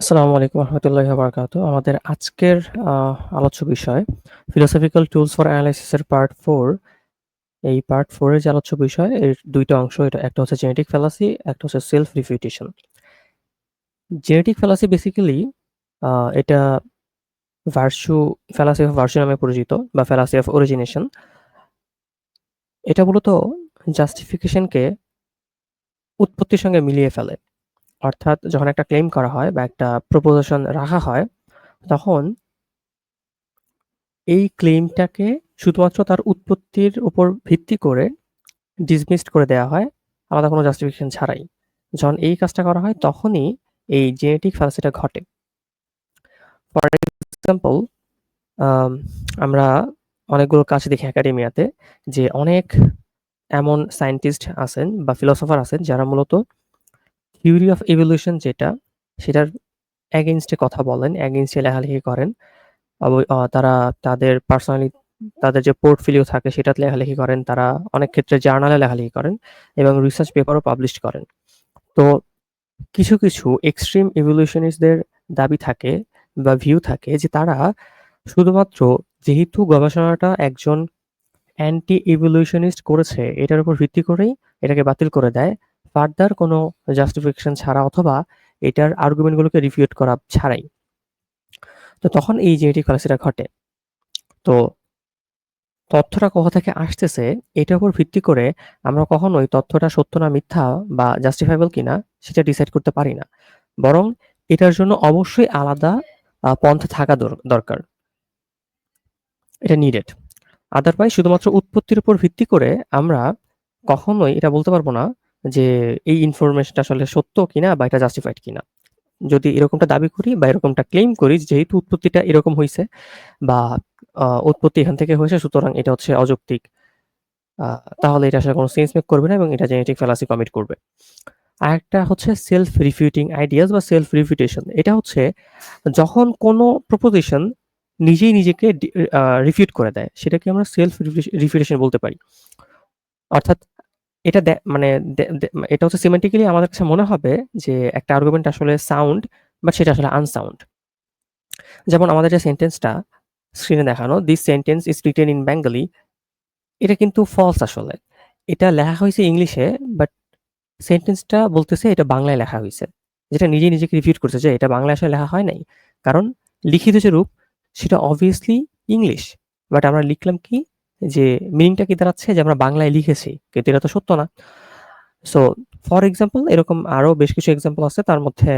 আসসালামু আলাইকুম রহমতুল্লাহি বারাকাতু। আমাদের আজকের আলোচ্য বিষয় ফিলোসফিক্যাল টুলস ফর অ্যানালাইসিস এর পার্ট ফোর এই পার্ট 4 এর যে আলোচ্য বিষয় এর দুইটা অংশ এটা একটা হচ্ছে জেনেটিক ফ্যালাসি, একটা হচ্ছে self refutation. Genetic fallacy basically এটা ভার্চু ফ্যালাসি অফ ভার্চু নামে পরিচিত বা ফ্যালাসি অফ অরিজিনেশন। এটা মূলত জাস্টিফিকেশনকে উৎপত্তির সঙ্গে মিলিয়ে ফেলে। অর্থাৎ যখন একটা ক্লেইম করা হয় বা একটা প্রপোজিশন রাখা হয়, তখন এই ক্লেমটাকে শুধুমাত্র তার উৎপত্তির উপর ভিত্তি করে ডিসমিসড করে দেওয়া হয়, আলাদা কোনো জাস্টিফিকেশন ছাড়াই। যখন এই কাজটা করা হয় তখনই এই জেনেটিক ফ্যালাসিটা ঘটে। ফর এক্সাম্পল আমরা অনেকগুলো কাজ দেখি একাডেমিয়াতে যে অনেক এমন সায়েন্টিস্ট আছেন বা ফিলোসোফার আছেন যারা মূলত থিওরি অফ ইভলিউশন যেটা সেটার এ কথা বলেন, এ লেখালেখি করেন। তারা তাদের পার্সোনালি তাদের যে পোর্টফোলিও থাকে সেটাতে লেখালেখি করেন। তারা অনেক ক্ষেত্রে জার্নালে লেখালেখি করেন এবং রিসার্চ পেপারও পাবলিশ করেন। তো কিছু, কিছু এক্সট্রিম ইভলিউশনিস্টদের দাবি থাকে বা ভিউ থাকে যে তারা শুধুমাত্র যেহেতু গবেষণাটা একজন অ্যান্টি ইভলিউশনিস্ট করেছে এটার উপর ভিত্তি করেই এটাকে বাতিল করে দেয়। ফার্দার কোনো জাস্টিফিকেশন ছাড়া অথবা এটার আর্গুমেন্ট গুলোকে রিফিউট করা ছাড়াই। তো তখন এই জেনেটিক ফ্যালাসিটা ঘটে। তো তথ্যটা কোথা থেকে আসতেছে এটার উপর ভিত্তি করে আমরা কখনোই তথ্যটা সত্য না, মিথ্যা বা জাস্টিফাইবল কিনা সেটা ডিসাইড করতে পারি না। বরং এটার জন্য অবশ্যই আলাদা পন্থা থাকা দর, দরকার। এটা নিডেড। আদারওয়াইজ শুধুমাত্র উৎপত্তির উপর ভিত্তি করে আমরা কখনোই এটা বলতে পারব না যে এই ইনফরমেশনটা আসলে সত্য কিনা বা এটা জাস্টিফাইড কিনা। যদি এরকমটা দাবি করি বা এরকমটা ক্লেইম করি, যেহেতু উৎপত্তিটা এরকম হয়েছে বা উৎপত্তি এখান থেকে হয়েছে, সুতরাং এটা হচ্ছে অযৌক্তিক। তাহলে এটা আসলে কোনো সেন্স মেক করবে না এবং এটা জেনেটিক ফ্যালাসি কমিট করবে। আর একটা হচ্ছে সেলফ রিফিউটিং আইডিয়াস বা সেলফ রিফিউটেশন। এটা হচ্ছে যখন কোনো প্রপোজিশন নিজেই নিজেকে রিফিউট করে দেয়, সেটাকে আমরা সেলফ রিফি রিফিউটেশন বলতে পারি। অর্থাৎ এটা মানে দে দে এটা হচ্ছে সিমেন্টিক্যালি আমাদের কাছে মনে হবে যে একটা আর্গুমেন্ট আসলে সাউন্ড বাট সেটা আসলে আনসাউন্ড। যেমন আমাদের যে সেন্টেন্সটা স্ক্রিনে দেখানো, "this sentence is written in Bengali" এটা কিন্তু ফলস আসলে। এটা লেখা হয়েছে ইংলিশে বাট সেন্টেন্সটা বলতেছে এটা বাংলায় লেখা হয়েছে যেটা নিজে নিজেকে রিফিউট করছে যে এটা বাংলায় আসলে লেখা হয় নাই। কারণ লিখিত যে রূপ সেটা অবভিয়াসলি ইংলিশ। বাট আমরা লিখলাম কি যে মিনিংটা কি দাঁড়াচ্ছে যে আমরা বাংলায় লিখেছি। কিন্তু এটা তো সত্য না। সো ফর এক্সাম্পল এরকম আরও বেশ কিছু এক্সাম্পল আছে তার মধ্যে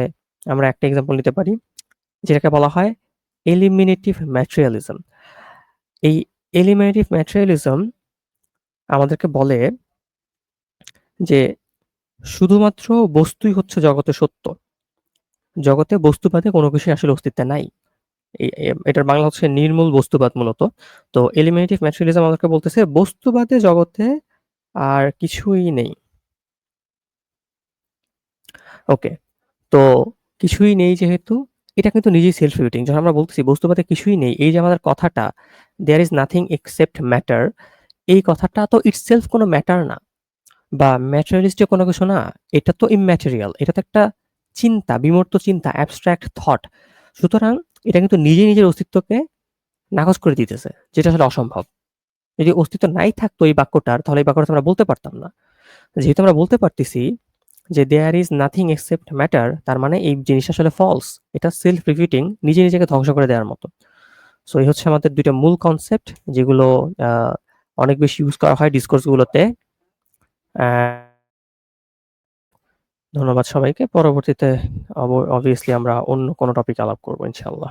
আমরা একটা এক্সাম্পল নিতে পারি। যেটাকে বলা হয় এলিমিনেটিভ ম্যাটেরিয়ালিজম। এই এলিমিনেটিভ ম্যাটেরিয়ালিজম আমাদেরকে বলে যে শুধুমাত্র বস্তুই হচ্ছে জগতে সত্য। জগতে বস্তু বাদে কোনো কিছুই আসলে অস্তিত্ব নাই। এটার বাংলা হচ্ছে নির্মূল বস্তুবাদ মূলত। তো এলিমিনেটিভ ম্যাটেরিয়ালিজম আমাদেরকে বলতেছে বস্তুবাদে জগতে আর কিছুই নেই। ওকে। তো কিছুই নেই যেহেতু এটা কিন্তু নিজেই সেলফ রিফিউটিং। যখন আমরা বলতেছি বস্তুবাদে কিছুই নেই, এই যে আমাদের কথাটা "there is nothing except matter" এই কথাটা তো ইটসেলফ কোনো ম্যাটার না। বা ম্যাটেরিয়ালিস্টিক কোনো কিছু না। এটা তো ইম্যাটেরিয়াল। এটা তো একটা চিন্তা, বিমূর্ত চিন্তা, অ্যাবস্ট্রাক্ট থট। সুতরাং এটা কিন্তু নিজে নিজের অস্তিত্বকে নাকচ করে দিতেছে। যেটা আসলে অসম্ভব। যদি অস্তিত্ব নাই থাকতো এই বাক্যটার, তাহলে এই বাক্যটা আমরা বলতে পারতাম না। যেহেতু আমরা বলতে পারতেছি যে "there is nothing except matter" তার মানে এই জিনিসটা আসলে ফলস। এটা সেলফ রিফিউটিং নিজে নিজেকে ধ্বংস করে দেওয়ার মতো। সো এই হচ্ছে আমাদের দুইটা মূল কনসেপ্ট যেগুলো অনেক বেশি ইউজ করা হয় ডিসকোর্স গুলোতে। অ্যা ধন্যবাদ সবাইকে। পরবর্তীতে অব অবভিয়াসলি আমরা অন্য কোনো টপিক আলাপ করব ইনশাআল্লাহ।